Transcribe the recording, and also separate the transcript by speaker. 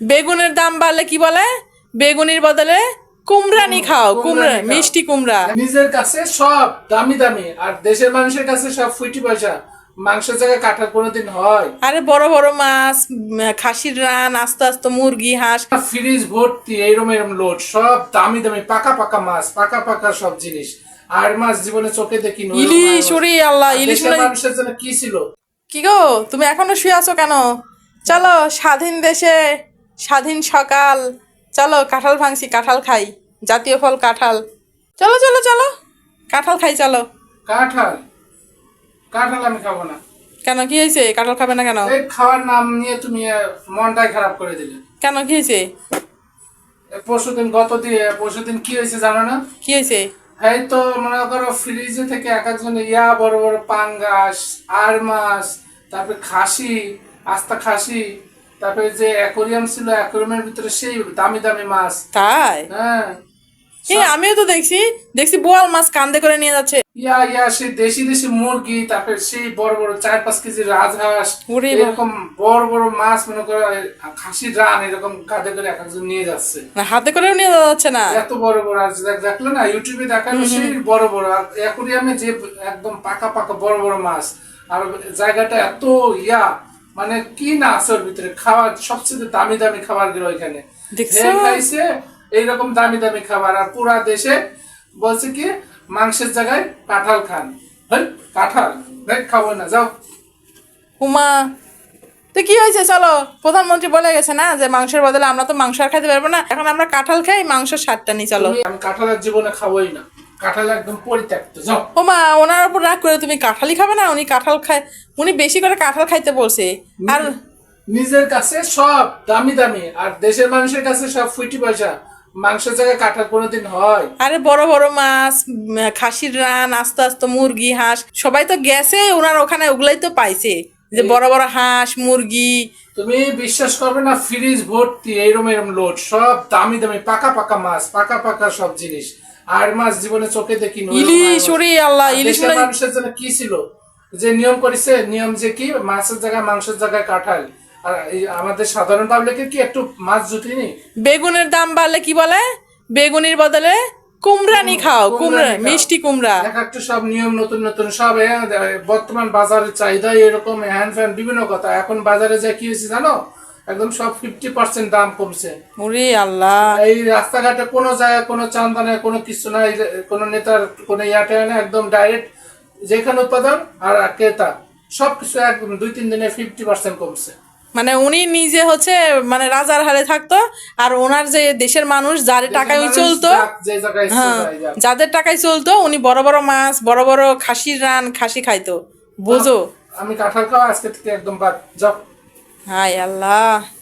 Speaker 1: বেগুনের দাম বাড়লে কি বলে? বেগুনির বদলে কুমড়ানি খাও কুমড়া। মিষ্টি কুমড়া।
Speaker 2: নিজের কাছে সব দামি দামি আর দেশের মানুষের কাছে সব ফুটি পয়সা। মাংসের জায়গায় কাটার কোনোদিন হয়।
Speaker 1: আরে বড় বড় মাছ খাসির রান আস্তে আস্তে মুরগি হাঁস।
Speaker 2: ফ্রিজ ভর্তি এরম এরম লোড সব দামি দামি পাকা পাকা মাছ পাকা পাকা সব জিনিস। আর মাছ জীবনে চোখে দেখি
Speaker 1: ইলিশ ওরে আল্লাহ ইলিশ মনে
Speaker 2: মানুষের জন্য কি ছিল?
Speaker 1: কি গো তুমি এখনও শুয়ে আছো কেন? চলো স্বাধীন দেশে স্বাধীন সকাল। চলো কাঁঠাল ভাঙছি কাঁঠাল খাই। জাতীয় ফল কাঁঠাল। চলো চলো চলো। কাঁঠাল খাই চলো।
Speaker 2: কাঁঠাল? কাঁঠাল আমি খাব না।
Speaker 1: কেন কি হয়েছে? কাঁঠাল খাবে না কেন?
Speaker 2: খাওয়ার নাম নিয়ে তুমি মনটাই খারাপ করে দিলে।
Speaker 1: কেন কি হয়েছে?
Speaker 2: পরশুদিন গত দিয়ে পরশুদিন কি হয়েছে জানো না?
Speaker 1: কি হয়েছে?
Speaker 2: এই তো মনে করো ফ্রিজে থেকে এক একজন ইয়া বড় বড় পাঙ্গাস আর মাছ তারপরে খাসি আস্তা খাসি তারপরে যে অ্যাকোরিয়াম ছিল অ্যাকোরিয়ামের ভিতরে সেই দামি দামি মাছ।
Speaker 1: তাই?
Speaker 2: হ্যাঁ।
Speaker 1: হ্যাঁ আমিও তো দেখছি। দেখছি বোয়াল মাছ কান্দে করে নিয়ে যাচ্ছে।
Speaker 2: ইয়া ইয়া সেই দেশি দেশি মুরগি তারপরে সেই বড় বড় চার পাঁচ কেজি রাজহাঁস এরকম বড় বড় মাছ মনে করো খাসির রান এরকম কাঁধে করে এক একজন নিয়ে যাচ্ছে।
Speaker 1: না, হাতে করেও নিয়ে যাচ্ছে না।
Speaker 2: এত বড় বড় আর দেখল না ইউটিউবে দেখাল সেই বড় বড়। অ্যাকোরিয়ামে যে একদম পাকা পাকা বড় বড় মাছ আর জায়গাটা এত ইয়া মানে কি না আছে ওর ভিতরে? খাবার সবচেয়ে দামি দামি খাবারগুলো ওইখানে। খাইছে এইরকম দামি দামি খাবার। আর পুরা দেশে বলছে কি মাংসের জায়গায় কাঁঠাল খান। হ্যাঁ কাঁঠাল? দেখ খাব না যাও।
Speaker 1: উমা তো কি হয়েছে? চলো প্রধানমন্ত্রী বলে গেছে না যে মাংসের বদলে আমরা তো মাংস আর খাইতে পারব না। এখন আমরা কাঁঠাল খাই মাংসের সাতটা নি চলো।
Speaker 2: আমি কাঁঠালের জীবনে খাবোই না। কাঁঠাল একদম পরিত্যক্ত যাও।
Speaker 1: ওমা ওনার উপর রাগ করে তুমি কাঁঠালই খাবে না? উনি কাঁঠাল খায় উনি বেশি করে কাঁঠাল খাইতে বলছে। আর
Speaker 2: নিজের কাছে সব দামি দামি আর দেশের মানুষের কাছে সব ফুটি পয়সা। মাংসের জায়গায় কাটার কোনোদিন হয়।
Speaker 1: আরে বড় বড় মাছ খাসির রান আস্তে আস্তে মুরগি হাঁস সবাই তো গেছে ওনার ওখানে ওগুলাই তো পাইছে। যে বড় বড় হাঁস মুরগি।
Speaker 2: তুমি বিশ্বাস করবে না ফ্রিজ ভর্তি এরম এরম লোড সব দামি দামি পাকা পাকা মাছ পাকা পাকা সব জিনিস। আর মাছ জীবনে চোখে দেখি
Speaker 1: ইলিশ ওরে আল্লাহ ইলিশ
Speaker 2: মানুষের জন্য কি ছিল? যে নিয়ম করেছে নিয়ম যে কি? মাছের জায়গায় মাংসের জায়গায় কাঁঠাল। আর আমাদের সাধারণ পাবলিকের কি একটু মাছ জুটিনি
Speaker 1: বেগুনের দাম বাড়লে কি বলে? বেগুনের বদলে কুমড়ানি খাও কুমড়া। মিষ্টি কুমড়া।
Speaker 2: এক একটা সব নিয়ম নতুন নতুন সব বর্তমান বাজারের চাহিদা এরকম হ্যান্ড ফ্যান বিভিন্ন কথা। এখন বাজারে যা কি হয়েছে জানো? একদম সব ফিফটি পার্সেন্ট দাম কমছে।
Speaker 1: ওরে আল্লাহ।
Speaker 2: এই রাস্তাঘাটে কোনো জায়গায় কোনো চান্দা নেই কোনো কিছু নাই কোনো নেতার কোনো ইয়াটে না একদম ডাইরেক্ট যেখানে উৎপাদন আর ক্রেতা সব কিছু একদম দুই তিন দিনে ফিফটি পার্সেন্ট কমছে।
Speaker 1: মানে উনি নিজে হচ্ছে মানে রাজার হালে থাকতো আর ওনার যে দেশের মানুষ যার টাকায় চলতো হ্যাঁ যাদের টাকায় চলতো উনি বড় বড় মাছ বড় বড় খাসির রান খাসি খাইতো। বুঝো।
Speaker 2: আমি কাঁঠাল খাওয়া আজকে থেকে একদম বাদ
Speaker 1: হায় আল্লাহ।